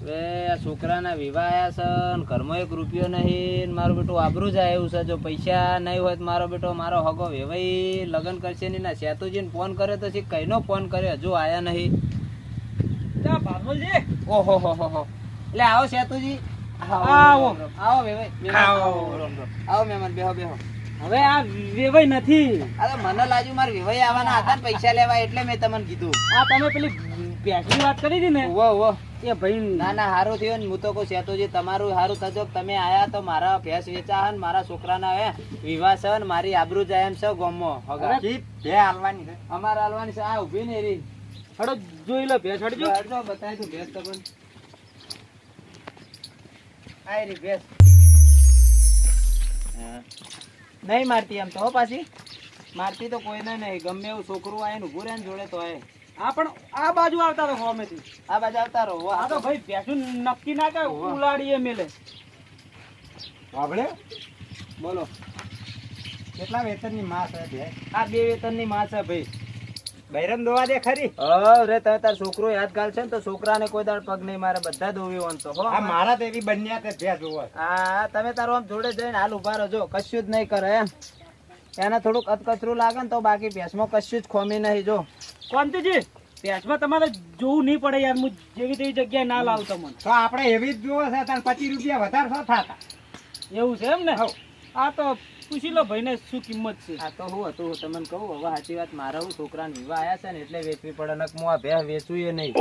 હવે આ છોકરાના વિવાહ આયા છે ને ઘરમાં એક રૂપિયો નહીં મારો બેટો આબરું જાય એવું છે. જો પૈસા નહીં હોય તો મારો બેટો મારો હગો વેવાઈ લગ્ન કરશે નહીં. ના સેતુજીને ફોન કર્યો તો છે કઈનો ફોન કર્યો? હજુ આયા નહીં. ઓહો હો હો હો. એટલે આવો સેતુજી આવો. આવો. વેવાઈ. આવો. મહેમાન બેહો બેહો. હવે આ વેવાઈ નથી. અરે મને લાજુ મારે વિવાહ આવવાના હતા ને પૈસા લેવા એટલે મેં તમને કીધું. આ તમે પેલી ભેંસની વાત કરી હતી ને? ઓ ઉવ્વ. એ ભાઈ ના ના હારું થયો ને હું તો કહું જે તમારું હારું થજો તમે આયા તો મારા ભેંસ વેચા હે ને મારા છોકરાના હે વિવાહ છે ને મારી આબરૂ જાય એમ છે ગોમો હગા. બે હાલવાની છે. અમારે હાલવાની છે આ ઊભી ને રી હડો જોઈ લો ભેંસ હડજો. હડજો બતાવી દઉં ભેંસ તમને. આ રી ભેંસ. હા. નહીં મારતી એમ તો પાછી. મારતી તો કોઈને નહીં ગમે એવું છોકરું આવીને ઉભું રહે ને જોડે તો આવે આ પણ આ બાજુ આવતા રહો અમેથી આ બાજુ આવતા રહો આ તો ભાઈ ભેંસું નક્કી ના કરે ઉલાડીએ મેલે. આપણે બોલો. કેટલા વેતનની માં છે આ બે વેતનની માં છે ભાઈ. બૈરમ દોવા દે ખરી. અરે તમે તાર છોકરો યાદ ગાલ છે ને તો છોકરાને કોઈ દાડ પગ નહીં મારે બધા દોવી હોય તો આ મારા તો એવી બન્યા તે ભેજ હોય હા તમે તારો આમ જોડે જઈને હાલ ઊભા રહો કશું જ નહીં કરે એમ. એને થોડુંક અતકચરું લાગે ને તો બાકી ભેંસમાં કશું જ ખોમી નહીં જો. કોંતીજી ભેંસમાં તમારે જોવું નહીં પડે યાર હું જેવી તેવી જગ્યાએ ના લાવું તમને. તો આપણે એવી જ જોવો છે તાર પચીસ રૂપિયા વધારે શું થાતા. એવું છે એમ ને? હવ. આ તો પૂછી લો ભાઈને શું કિંમત છે? આ તો હું હતું તમને કહું હવે સાચી વાત મારા હું છોકરાને વિવાહ આયા છે ને એટલે વેચવી પડે નક હું આ ભેંસ વેચું એ નહીં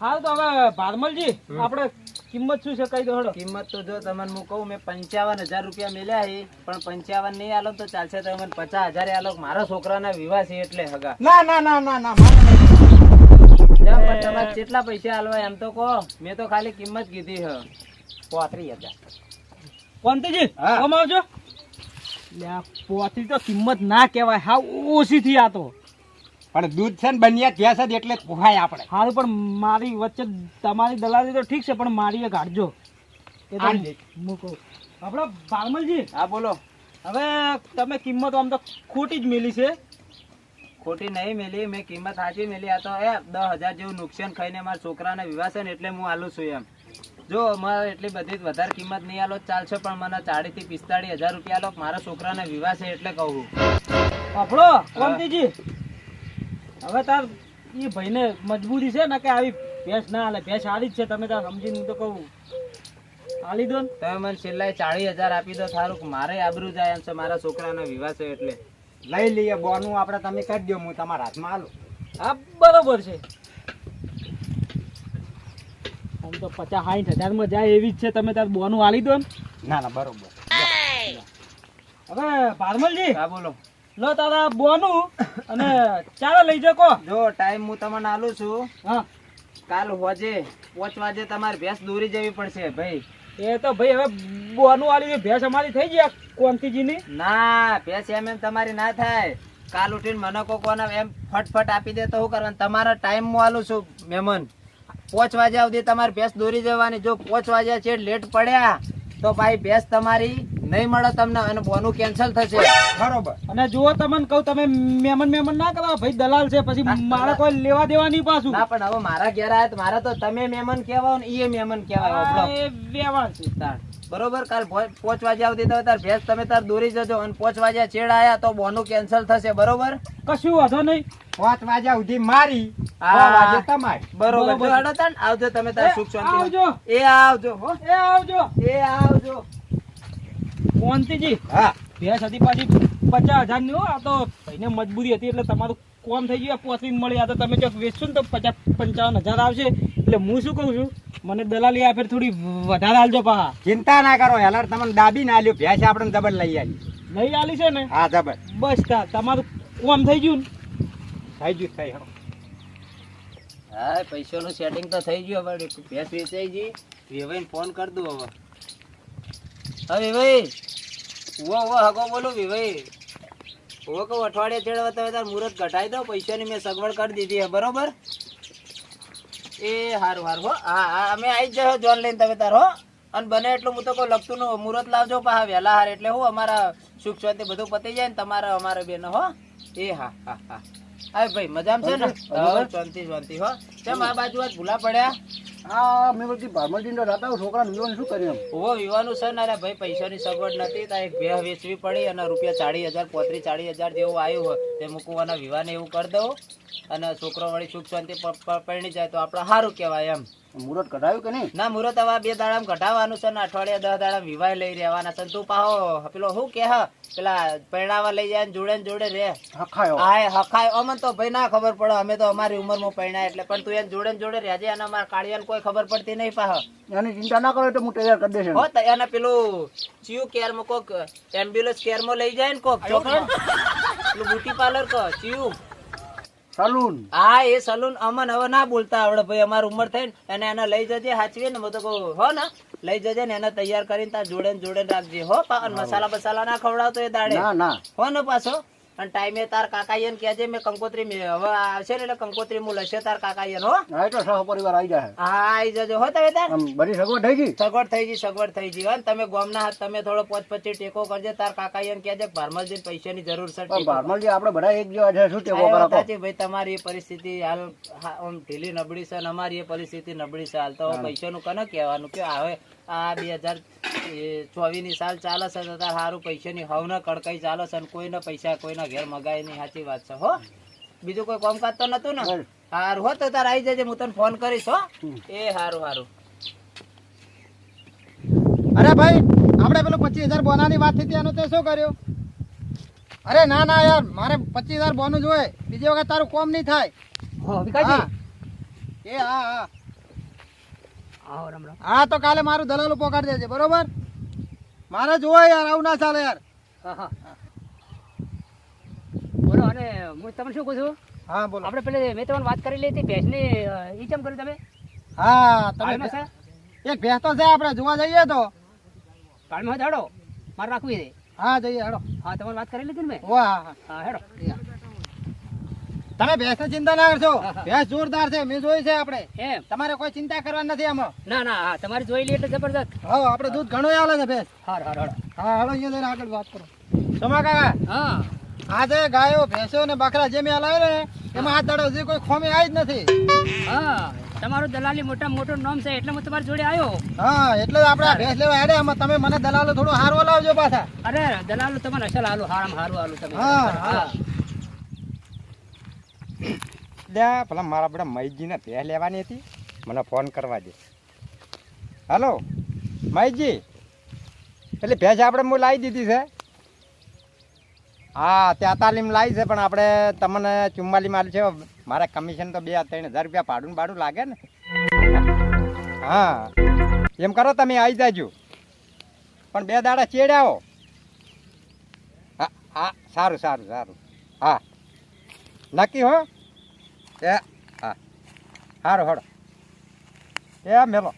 હાલ તો હવે ભારમલજી આપણે કિંમત શું છે કહી દો હડો કિંમત તો જો તમને હું કહું મેં પંચાવન હજાર રૂપિયા મેલ્યા છે પણ પંચાવન નહીં આલો તો ચાલશે તો મને પચાસ હજાર આલો. મારા છોકરાના વિવાહ છે એટલે હગા. ના ના ના ના ના તમારે કેટલા પૈસા આલવા એમ તો કહો મેં તો ખાલી કિંમત કીધી હ પોત્રીસ હજાર. કોંતીજી હા. આવજો. પોતી તો કિંમત ના કહેવાય. હા ઓછી થી આ તો. પણ દૂધ છે ને બન્યા ભેંસ જ એટલે પોહાય આપણે. હારું પણ મારી વચ્ચે તમારી દલાલી તો ઠીક છે પણ મારી એ દે. કહું આપણે ભારમલજી હા બોલો. હવે તમે કિંમત આમ તો ખોટી જ મેલી છે. ખોટી નહીં મેલી મેં કિંમત સાચી મેલી. આ તો એ દસ હજાર જેવું નુકસાન ખાઈને મારા છોકરાને વિવાહ છે ને એટલે હું આલું છું એમ. જો અમારે એટલી બધી વધારે કિંમત નહીં આલો ચાલશે પણ મને ચાળીસથી પિસ્તાળીસ હજાર રૂપિયા આલો. મારા છોકરાને વિવાહ છે એટલે કહું. છું. કોમતીજી હવે તાર એ ભાઈને મજબૂરી છે ને કે આવી ભેંસ ના હાલે? ભેંસ હારી જ છે તમે તાર સમજીને તો કહું. હાલી દો ને. તમે મને છેલ્લા ચાળીસ હજાર આપી દો સારું મારે આબરૂ જાય એમ છે મારા છોકરાનો વિવાહ છે એટલે. લઈ લઈએ બોનું આપણે તમે કરી દો હું તમારા હાથમાં હાલો હા બરોબર છે. આમ તો પચાસ સાઠ હજારમાં જાય એવી જ છે તમે તાર બોનું આલી દો ને ના ના બરોબર. હવે ભારમલજી હા બોલો. લો તારા બોનું અને ચાલો લઈ જકો જો ટાઈમ હું તમને આલું છું. હા. કાલ હોજે પાંચ વાગે તમારે ભેંસ દોરી જવી પડશે ભાઈ. એ તો ભાઈ હવે બોનું આલી ભેંસ અમારી થઈ ગયા કોંતીજીની ના ભેંસ એમ એમ તમારી ના થાય. કાલ ઉઠીને મને કોકોના એમ ફટફટ આપી દે તો શું કરવાનું? તમારા ટાઈમ હું આલું છું મહેમાન પાંચ વાગ્યા સુધી તમારે ભેંસ દોરી જવાની. જો પોચ વાગ્યા છે લેટ પડ્યા તો ભાઈ ભેંસ તમારી નહીં મળે તમને અને બોનું કેન્સલ થશે. બરોબર. અને જુઓ તમને કહું તમે મેમન મેમન ના કરો ભાઈ દલાલ છે પછી મારે કોઈ લેવા દેવા નહીં પાછું. ના પણ હવે મારા ઘેર આયા મારા તો તમે મેમન કહેવાય ને એ મેમન કહેવાય વ્યવહાર છે. બરોબર કાલ પાંચ વાગ્યા સુધી તો તાર ભેંસ તમે તાર દોરી જજો અને પાંચ વાગ્યા ચેડ આયા તો બોનું કેન્સલ થશે બરોબર? કશું વાંધો નહીં. પાંચ વાગ્યા સુધી મારી વાગે તમારી. બરોબર બરોબર. જો હેડો તાણ આવજો તમે તાર સુખ શાંતિ. આવજો. એ આવજો હો. એ આવજો. એ આવજો. કોંતીજી હા. ભેંસ હતી પાછી પચાસ હજારની આ તો ભાઈને મજબૂરી હતી એટલે તમારું કોમ થઈ ગયું પોસી મળી. આ તો તમે ચોક વેચશો ને તો પચાસ પંચાવન હજાર આવશે. એટલે હું શું કહું છું? મને દલાલી આ ફેર થોડી વધારે હાલજો પા ચિંતા ના કરો હેલર તમને દાબી ના લ્યો ભેંસ આપણે જબર લઈ આવી લઈ આલી છે ને? હા જબર. બસ તા તમારું કોમ થઈ ગયું ને? થઈ ગયું થઈ. હા. પૈસાનું સેટિંગ તો થઈ ગયું હવે ભેંસ વેચાઈ ગઈ. વેવાઈને ફોન કરી દઉં હવે. હા વેવાઈ. ઉવો ઉવો હગો બોલું વેવાઈ. ઉવો કહું અઠવાડિયે ચેડવા તમે તાર મુહૂર્ત ઘટાઈ દો. પૈસાની મેં સગવડ કરી દીધી હે બરોબર? એ હારું હારું હો. હા હા અમે આવી જ જાઓ જોન લઈને તમે તાર હો. અને બને એટલું હું તો કોઈ લગતું નું મુહૂર્ત લાવજો પા વહેલા હાર એટલે હું અમારા સુખ શાંતિ બધું પતી જાય ને તમારા અમારા બેન હો. એ હા હા હા. હા ભાઈ મજામાં છે ને? શાંતિ શાંતિ હો. કેમ આ બાજુ આજ ભૂલા પડ્યા? આ મેં બધી ભારમલજી નો રાતા છોકરાને વિવાહ શું કર્યું એમ? વિવાહનું છે ને, અરે ભાઈ પૈસાની સગવડ નથી, ત્યાં એક ભેહ વેચવી પડી અને રૂપિયા ચાળીસ હજાર, પોત્રીસ ચાળીસ હજાર જેવું આવ્યું તે મૂકવાના વિવાહને એવું કરી દઉં અને છોકરો વળી સુખ શાંતિ પરણી જાય તો આપણે સારું કહેવાય એમ મુહૂર્ત કઢાયું કે નહીં? ના મુહૂર્ત હવે બે દાડામાં ઘટાવાનું છે ને અઠવાડિયા દસ દાડા વિવાહ લઈ રહેવાના છે. તું પાહો પેલો શું કે પેલા પરણાવા લઈ જાય જોડે ને જોડે રે. હખાયો. હા હખાય. અમને તો ભાઈ ના ખબર પડે અમે તો અમારી ઉંમરમાં પરણ્યા એટલે. પણ તું એને જોડે ને જોડે રહેજે અને અમારા કાળિયાને કોઈ ખબર પડતી નહીં પાહ. એની ચિંતા ના કરો તો હું તૈયાર કરી દેશે. હો એને પેલું ચિયું કેરમાં કોક એમ્બ્યુલન્સ કેરમાં લઈ જાય ને કોક પેલું બ્યુટી પાર્લર કો ચિયું? સલૂન. હા એ સલૂન અમન હવે ના બોલતા આવડે. ભાઈ અમારી ઉંમર થઈ ને અને એને લઈ જજે હાચવી ને? તો કહું હો ને લઈ જજે ને એને તૈયાર કરીને તાર જોડે જોડે રાખજે. હો પાન અને મસાલા બસાલા ના ખવડાવતો એ દાડે? ના ના. હો ને પાછો? અને ટાઈમે તાર કાકા એને કહેજે મેં કંકોત્રી મેં હવે આવશે ને એટલે કંકોત્રી હું લશે તાર કાકા હો. હા એટલે સહ પરિવાર આવી જાય હા આઈ જજો હો તમે તાર. બધી સગવડ થઈ ગઈ? સગવડ થઈ ગઈ સગવડ થઈ ગઈ અને તમે ગોમના હાથ તમે થોડો પોચ પછી ટેકો કરજે તાર કાકા એને કહેજે ભારમલજી પૈસાની જરૂર છે ભારમલજી આપણે બધા એક જેવા છે શું ટેકો કરો ભાઈ તમારી પરિસ્થિતિ હાલ આમ ઢીલી નબળી છે અને અમારી એ પરિસ્થિતિ નબળી છે. હાલ તો પૈસા પૈસાનું કને કહેવાનું? કે હવે આ બે હજાર ચોવીસની સાલ ચાલે છે તો સારું પૈસાની હવને કડકાઈ ચાલે છે અને કોઈના પૈસા કોઈના ઘેર મગાય નહીં સાચી વાત છે હો. બીજું કોઈ કામકાજ તો નતું ને? સારું હો તો તાર આવી જજે હું તને ફોન કરીશ હો. એ સારું સારું અરે ભાઈ આપણે પેલું પચીસ હજાર બોનાની વાત થઈ એનું તે શું કર્યું? અરે ના ના યાર મારે પચીસ હજાર બોનું જોઈએ. બીજી વખત તારું કોમ નહીં થાય. હા. એ હા હા. હા તો કાલે મારું દલાલ પોકાડી દેજે બરોબર? મારે જોવે યાર આવું ના ચાલે યાર. બોલો અને હું તમને શું કહું છું? હા બોલો. આપણે પેલે મેં તમને વાત કરી હતી ભેંસની ઈ ચમ કર્યું તમે? હા તમે એક ભેંસ તો છે આપણે જોવા જઈએ તો. પાળમાં હેડો મારે રાખવી છે. હા જઈએ હેડો. હા તમારે વાત કરી લીધી ને મેં? વાહ હા હેડો. તમે ભેંસ ચિંતા ના કરશો. ભેંસ જોરદાર છે મેં જોઈ છે આપણે. એમ? તમારે કોઈ ચિંતા કરવાની નથી આમાં. ના ના હા તમારે જોઈ લે એટલે જબરદસ્ત હા આપણે દૂધ ઘણું આવે છે ભેંસ. હા હા હા હાલો અહીંયા આગળ વાત કરો. સોમા કાકા. હા. આજે ગાયો ભેંસો ને બકરા જે મેં હલાવ્યો ને એમાં હાથ દાડો હજી કોઈ ખોમી આવી જ નથી. હા તમારું દલાલી મોટા મોટું નામ છે એટલે હું તમારી જોડે આવ્યો. હા એટલે આપણે આ ભેંસ લેવા હેડે આમાં તમે મને દલાલો થોડું હારો લાવજો પાછા. અરે દલાલો તમારે અસલ હાલો હારામ હારું હાલો તમે. હા, હા. લ્યા ભલા મારા બધા મહીજીને ભેંસ લેવાની હતી. મને ફોન કરવા દે. હાલો મહીજી એટલે ભેંસ આપણે હું લાવી દીધી છે? હા તેતાલીમ લાવી છે, પણ આપણે તમને ચુમ્માલી માલ છે. મારે કમિશન તો બે ત્રણ હજાર રૂપિયા ભાડું ભાડું લાગે ને? હા. એમ કરો તમે આવી જાજો. પણ બે દાડા ચેડ્યા હા હા, સારું સારું સારું. હા. નક્કી હો? એ, હા. સારું હડો એ, મેલો.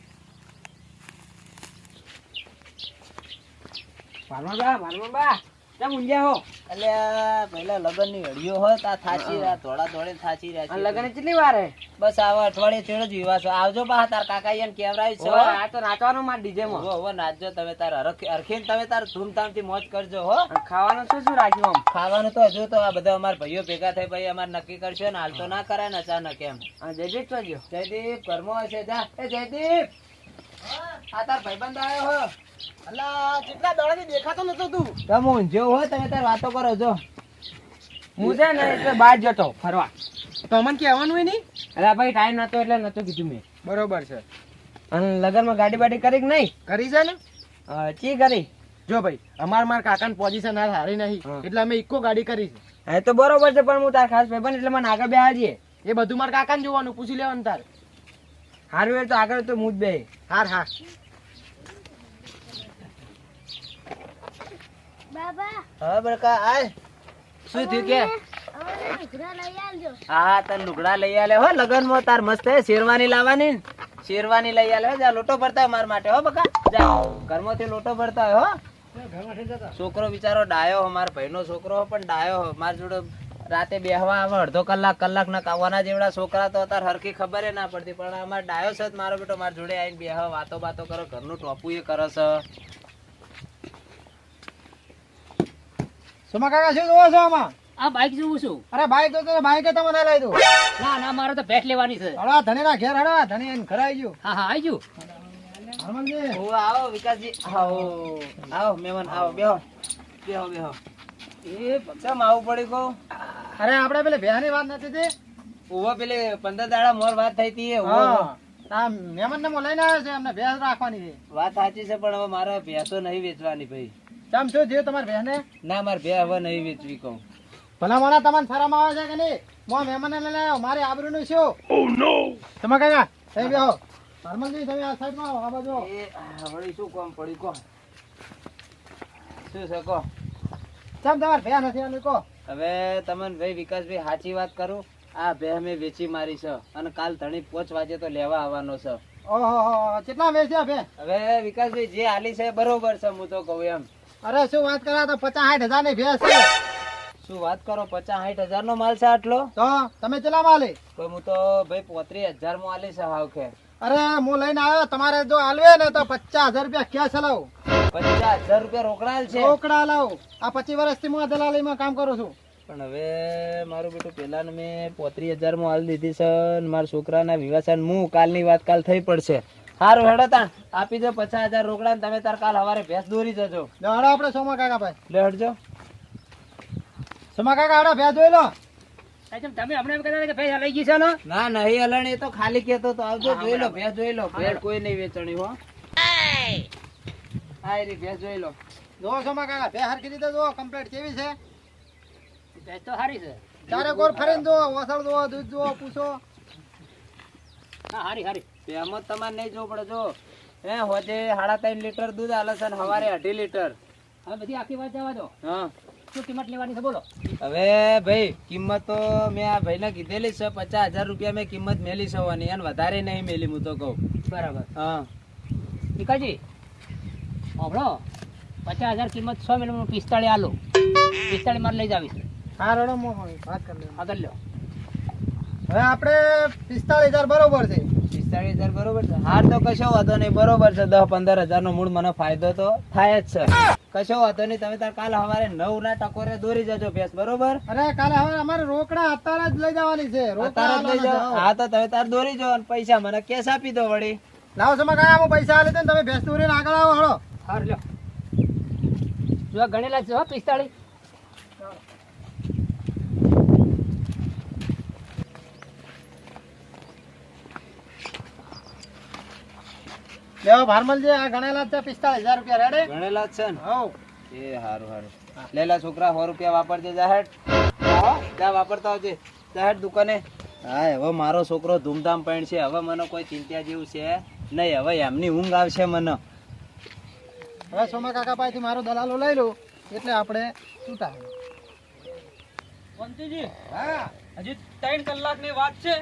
ભારમણબા ભારમણબા કેમ ઊંઘ્યા હો. અલ્યા પહેલા લગનની હડિયો હોત આ થાચી રહ્યા ધોળા ધોળે થાચી રહ્યા છે. લગન કેટલી વાર હે? બસ આવા અઠવાડિયે ચેડો જ વિવાહ છે. આવજો પા તાર કાકા એને કેવરાય છે આ તો નાચવાનું માં ડીજે માં. હોવો, હોવો, નાચજો તમે તાર હરખ- તમે તાર ધૂમધામથી મોજ કરજો હો. ખાવાનું શું શું રાખ્યું આમ? ખાવાનું તો હજુ તો આ બધા અમારા ભાઈઓ ભેગા થઈ ભાઈ અમારે નક્કી કરશે ને હાલ તો ના કરાય ને અચાનક એમ. જયદીપ તો ગયો. જયદીપ ઘરમાં હશે જા. એ જયદીપ. આ તાર ભાઈબંધ આવ્યો હો. અલા કેટલા દાડાથી દેખાતો નતો તું. તમે ઊંઝ્યો હોય તમે તાર વાતો કરો જો. હું છે ને એટલે બહાર જતો ફરવા. તો કહેવાનું હોય નહીં? અરે ભાઈ ટાઈમ નતો એટલે નતો કીધું મેં. બરોબર છે. અને લગનમાં ગાડી બાડી કરી કે નહીં? કરી છે ને? ચી કરી? જો ભાઈ અમાર માર કાકાની પોઝિશન આ સારી નહીં. એટલે અમે ઇકો ગાડી કરી છે. હા તો બરોબર છે પણ હું તાર ખાસ ભાઈ એટલે મને આગળ બેહાડીએ. એ બધું મારા કાકાને જોવાનું પૂછી લેવાનું તાર. હારું તો આગળ તો હું જ બે હાર હા હા બરકા આય. શું થયું કે? હા તાર લુગડા લઈ આલે. હો લગનમાં મસ્ત હે, શેરવાની લાવવાની. શેરવાની લઈ આલે. જા, લોટો ભરતા હોય માર માટે. હો, બકા, જા. ઘરમાંથી લોટો ભરતા હોય, હો. છોકરો બિચારો ડાયો હો, મારા ભાઈનો છોકરો પણ ડાયો હો. માર જોડે રાતે બેહવા આવે, અડધો કલાક કલાક ના કાવાના જેવડા છોકરા તો અત્યારે હરખી ખબર ના પડતી. પણ અમારે ડાયો છે મારો બેટો. મારા જોડે આવીને બેહવા વાતો બાતો કરો, ઘરનું ટોપું એ કરે છે. સોમા કાકા શું જોવો છો આમાં? આ બાઈક જોઉં છું. અરે બાઈક તો બાઈક ના લઈ દઉં. ના ના મારે તો ભેટ લેવાની છે. હળવા ધણીના ઘેર હળવા ધણી એને ઘરે આવી ગયું. હા હા આવી ગયું? હરમનજી ઓ આવો વિકાસજી. આવો આવો મહેમાન આવો બેહો. બેહો બેહો. એ ચમ આવું પડી કહું. અરે આપણે પેલી ભેહાની વાત નથી થઈ ઊભો પેલે પંદર દાડા મોર વાત થઈ હતી. હા. મહેમાન ને લઈને આવ્યો છે એમને ભેંસ રાખવાની છે. વાત સાચી છે પણ હવે મારે ભેંસો નહીં વેચવાની ભાઈ. ચમ શું થયું તમારી બહેને? ના માર બે હવે નહીં વેચવી કહું. ભલા મને તમને શરમ આવે છે કે નહીં? મો મહેમાન લઈને આવ્યો મારે આબરૂ નું શું તમે કયા થઈ બેહો. હરમનજી તમે આ સાઈડમાં આ બાજુ એ વળી શું કામ પડી કો શું છે કો તમ તમાર ભેં નથી આલી કહો. હવે તમને ભાઈ વિકાસભાઈ સાચી વાત કરું? આ ભે મેં વેચી મારી છે અને કાલ ધણી પોચ વાગે તો લેવા આવવાનો છે. ઓહો કેટલા વેચ્યા ભે? હવે વિકાસભાઈ જે હાલી છે બરોબર છે હું તો કહું એમ. અરે શું વાત કરા? તો પચાસ સાઠ હજારની ભેંસ છે. શું વાત કરો? પચાસ સાઠ હજાર નો માલ છે આટલો? તો તમે કેટલા માં આલી તો હું તો ભાઈ પોત્રીસ હજારમાં આલી છે હાવ કે. અરે હું લઈને આવ્યો તમારે જો આલવે ને તો પચાસ હજાર રૂપિયા ક્યાં ચલાવું પચાસ હજાર રૂપિયા રોકડાયેલ છે? રોકડા લાવ. આ પચીસ વર્ષથી હું આ દલાલીમાં કામ કરું છું. પણ હવે મારું બેટું પેલા મેં પોત્રીસ હજારમાં હાલ દીધી છે મારા છોકરાના વિવાસન હું કાલની વાત કાલ થઈ પડશે. સારું હેડો તાણ. આપી દો પચાસ હજાર રોકડા ને તમે તાર કાલ સવારે ભેંસ દોરી જજો. હાડો આપણે સોમા કાકા ભાઈ લે હટજો. સોમા કાકા હાડો ભેંસ જોઈ લો. તમે હમણાં એમ કહેતા કે ભેટ લઈ ગઈ છે ને ના નહીં હલણ એ તો ખાલી કેતો તો આવજો જોઈ લો ભેંસ જોઈ લો. ભેંસ કોઈ નહીં વેચણી હો. હા ભેંસ જોઈ લો. જો સોમા કાકા ભેંસ હરખી રીતે જો કમ્પ્લીટ કેવી છે. ભેંસ તો સારી છે. ચારે કોર ફરીને જો વસળ જો દૂધ જો પૂછો. હા સારી સારી એમાં તમારે નહીં જોવું પડે જો. હે હોજે સાડા ત્રણ લીટર દૂધ આલે છે ને સવારે અઢી લીટર. હવે બધી આખી વાત જવા દો. હા. શું કિંમત લેવાની છે બોલો. હવે ભાઈ કિંમત તો મેં આ ભાઈને કીધેલી છે પચાસ હજાર રૂપિયા મેં કિંમત મેલી છે અને એને વધારે નહીં મેલી હું તો કહું. બરાબર. હા. વિકાસજી હોભળો પચાસ હજાર કિંમત સો મિનિટનું પિસ્તાળી આલો. પિસ્તાળી મારે લઈ જાવી છે. હા રડો મો વાત કરી લે. આગળ લ્યો હવે આપણે પિસ્તાળીસ હજાર બરોબર છે. પિસ્તાળીસ હજાર બરોબર છે. હાર તો કશો વાંધો નહીં બરોબર છે. દસ પંદર હજાર નો મૂળ મને ફાયદો તો થાય જ છે. કશો વાંધો નહીં તમે તાર કાલ સવારે નવ ના ટકોરે દોરી જજો ભેંસ બરોબર? અરે કાલે હવે અમારે રોકડા અત્યારે જ લઈ જવાની છે. અત્યારે જ લઈ જાઓ. હા તો તમે તાર દોરી જો અને પૈસા મને કેશ આપી દો વળી. લાવો સોમા કાંઈ હું પૈસા આલે ને તમે ભેંસ દોરીને આગળ આવો હળો. હાર લ્યો. જો ગણેલા છે હો પિસ્તાળી લેવો ભારમલજી આ ગણેલા જ છે પિસ્તાળીસ હજાર રૂપિયા રેડે ગણેલા જ છે ને? હવ. એ હારું હારું. લેલા છોકરા સો રૂપિયા વાપરજે જાહેર. જા વાપરતા આવજે જાહેર દુકાને? હા હવે મારો છોકરો ધૂમધામ પણ છે. હવે મને કોઈ ચિંતા જેવું છે નહીં. હવે એમની ઊંઘ આવશે મને. હવે સોમા કાકા પાસેથી મારો દલાલો લઈ લઉં એટલે આપણે છૂટા પંતીજી હા હજી ત્રણ કલાકની વાત છે.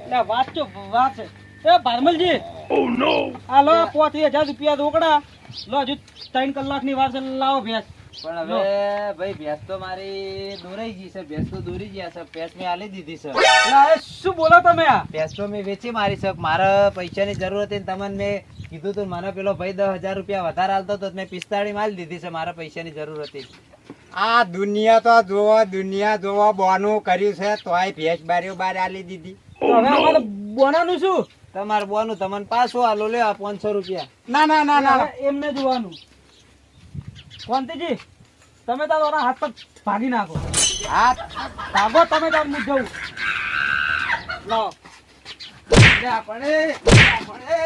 એટલે વાત તો વાત છે. એ ભારમલજી. આ લો પોત્રીસ હજાર રૂપિયા રોકડા. લો હજુ ત્રણ કલાકની વાર છે લાવો ભેંસ. પણ હવે ભાઈ ભેંસ તો મારી દોરાઈ ગઈ છે ભેંસ તો દોરી ગયા છે ભેંસ મેં આલી દીધી છે. શું બોલો તમે આ? ભેંસ તો મેં વેચી મારી છે મારે પૈસાની જરૂર હતી તમને મેં કીધું તું મને પેલો ભાઈ દસ હજાર રૂપિયા વધારે હાલતો તો મેં પિસ્તાળી માલ દીધી છે મારે પૈસાની જરૂર હતી. આ દુનિયા તો જોવા દુનિયા જોવા બોનું કર્યું છે તોય ભેંસ બારીઓ બાર આલી દીધી. તો હવે બોનાનું શું? તમારે બોનું તમને પાછું આલો લે આ પાંચસો રૂપિયા. ના ના ના ના એમને જોવાનું. કોંતીજી તમે તારા હાથ પર ભાગી નાખો. હાથ ભાગો તમે તાર મુજ જવું લો. આપણે આપણે